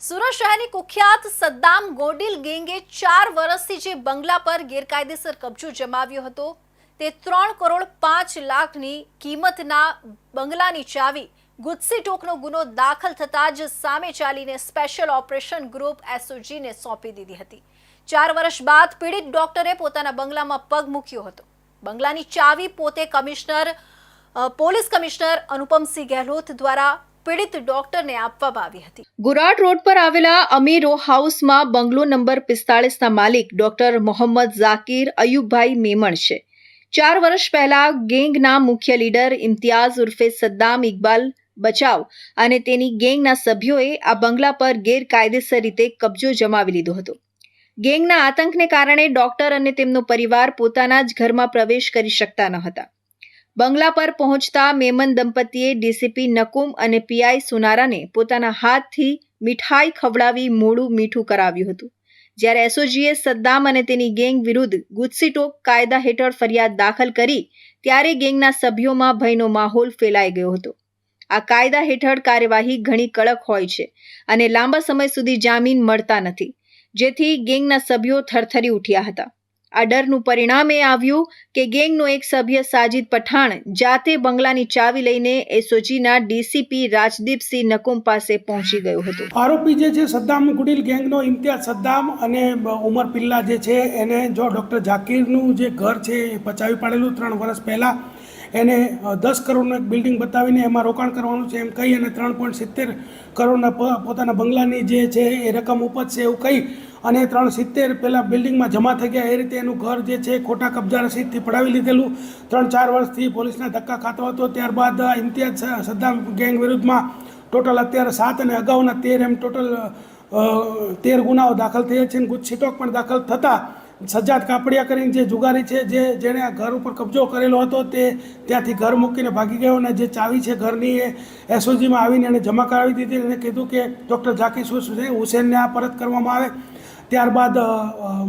સુરત શહેરની કુખ્યાત સદ્દામ ગોડિલ ગેંગે ચાર વર્ષથી જે બંગલા પર ગેરકાયદેસર કબજો જમાવ્યો હતો, તે ત્રણ કરોડ પાંચ લાખની કિંમતના બંગલાની ચાવી, ગુજસી ટોકનો ગુનો દાખલ થતાં જ સામે ચાલીને સ્પેશિયલ ઓપરેશન ગ્રુપ એસઓજીને સોંપી દીધી હતી. ચાર વર્ષ બાદ પીડિત ડોક્ટરે પોતાના બંગલામાં પગ મૂક્યો હતો. બંગલાની ચાવી પોતે commissioner police commissioner Anupamsinh Gehlot દ્વારા પીડિત ડોક્ટરને આપવામાં આવી હતી. ગુરાટ રોડ પર આવેલા અમીરો હાઉસમાં બંગલો નંબર પિસ્તાળીસના માલિક ડોક્ટર મોહમ્મદ ઝાકીર અયુબભાઈ મેમણ છે. ચાર વર્ષ પહેલા ગેંગના મુખ્ય લીડર ઇમ્તિયાઝ ઉર્ફે સદ્દામ ઇકબાલ બચાવ અને તેની ગેંગના સભ્યોએ આ બંગલા પર ગેરકાયદેસર રીતે કબજો જમાવી લીધો હતો. ગેંગના આતંકને કારણે ડોક્ટર અને તેમનો પરિવાર પોતાના જ ઘરમાં પ્રવેશ કરી શકતા ન હતા. બંગલા પર પહોંચતા મેમન દંપતીએ ડીસીપી નકુમ અને પીઆઈ સુનારાને પોતાના હાથથી મીઠાઈ ખવડાવી મોડું મીઠું કરાવ્યું હતું. જ્યારે એસઓજીએ સદ્દામ અને તેની ગેંગ વિરુદ્ધ ગુજસીટોક કાયદા હેઠળ ફરિયાદ દાખલ કરી, ત્યારે ગેંગના સભ્યોમાં ભયનો માહોલ ફેલાઈ ગયો હતો. આ કાયદા હેઠળ કાર્યવાહી ઘણી કડક હોય છે અને લાંબા સમય સુધી જામીન મળતા નથી, જેથી ગેંગના સભ્યો થરથરી ઉઠ્યા હતા. આ ડરનું પરિણામ એ આવ્યું કે ગેંગનો એક સભ્ય સાજિદ પઠાણ જાતે બંગલાની ચાવી લઈને એસઓજીના ડીસીપી રાજદીપસિંહ નકુમ પાસે પહોંચી ગયો હતો. આરોપી જે છે, સદ્દામ ગુડીલ ગેંગનો ઇમ્તિયાઝ સદ્દામ અને ઉમર પિલ્લા જે છે, એને જો ડૉક્ટર ઝાકીરનું જે ઘર છે, એ પચાવી પાડેલું ત્રણ વર્ષ પહેલાં. એને દસ કરોડનું એક બિલ્ડિંગ બતાવીને એમાં રોકાણ કરવાનું છે, એમ કહી અને ત્રણ પોઈન્ટ સિત્તેર કરોડના પોતાના બંગલાની જે છે એ રકમ ઉપજશે એવું કહી અને ત્રણ સિત્તેર પહેલાં બિલ્ડિંગમાં જમા થઈ ગયા. એ રીતે એનું ઘર જે છે ખોટા કબજા રસીદથી પડાવી લીધેલું. ત્રણ ચાર વર્ષથી પોલીસના ધક્કા ખાતો હતો. ત્યારબાદ ઇમ્તિયાઝ સદ્દામ ગેંગ વિરુદ્ધમાં ટોટલ અત્યારે સાત અને અગાઉના તેર એમ ટોટલ તેર ગુનાઓ દાખલ થયા છે અને ગુજસીટોક પણ દાખલ થતાં સજ્જાદ કાપડિયા કરીને જે જુગારી છે, જે જેણે આ ઘર ઉપર કબજો કરેલો હતો, તે ત્યાંથી ઘર મૂકીને ભાગી ગયો અને જે ચાવી છે ઘરની એ એસઓજીમાં આવીને એણે જમા કરાવી દીધી અને કીધું કે, ડૉક્ટર ઝાકીર હુસેન હુસેનને આ પરત કરવામાં આવે. ત્યારબાદ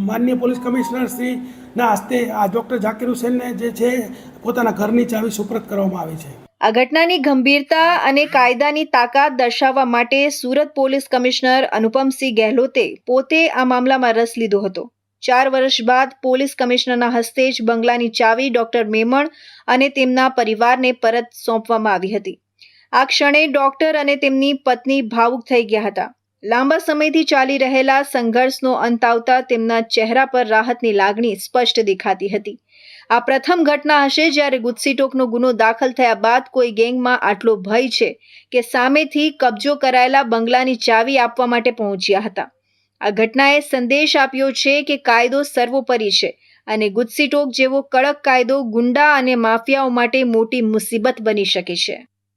માનનીય પોલીસ કમિશનર શ્રીના હસ્તે આ ડૉક્ટર ઝાકીર હુસેનને જે છે, પોતાના ઘરની ચાવી સુપ્રત કરવામાં આવી છે. આ ઘટનાની ગંભીરતા અને કાયદાની તાકાત દર્શાવવા માટે સુરત પોલીસ કમિશનર અનુપમસિંહ ગેહલોતે પોતે આ મામલામાં રસ લીધો હતો. ચાર વર્ષ બાદ પોલીસ કમિશનરના હસ્તે જ બંગલાની ચાવી ડોક્ટર મેમણ અને તેમના પરિવારને પરત સોંપવામાં આવી હતી. આ ક્ષણે ડોક્ટર અને તેમની પત્ની ભાવુક થઈ ગયા હતા. લાંબા સમયથી ચાલી રહેલા સંઘર્ષનો અંત આવતા તેમના ચહેરા પર રાહતની લાગણી સ્પષ્ટ દેખાતી હતી. આ પ્રથમ ઘટના હશે જ્યારે ગુત્સીટોકનો ગુનો દાખલ થયા બાદ કોઈ ગેંગમાં આટલો ભય છે કે સામેથી કબજો કરાયેલા બંગલાની ચાવી આપવા માટે પહોંચ્યા હતા. આ ઘટનાએ સંદેશ આપ્યો છે કે કાયદો સર્વોપરી છે અને ગુજસીટોક જેવો કડક કાયદો ગુંડા અને માફિયાઓ માટે મોટી મુસીબત બની શકે છે.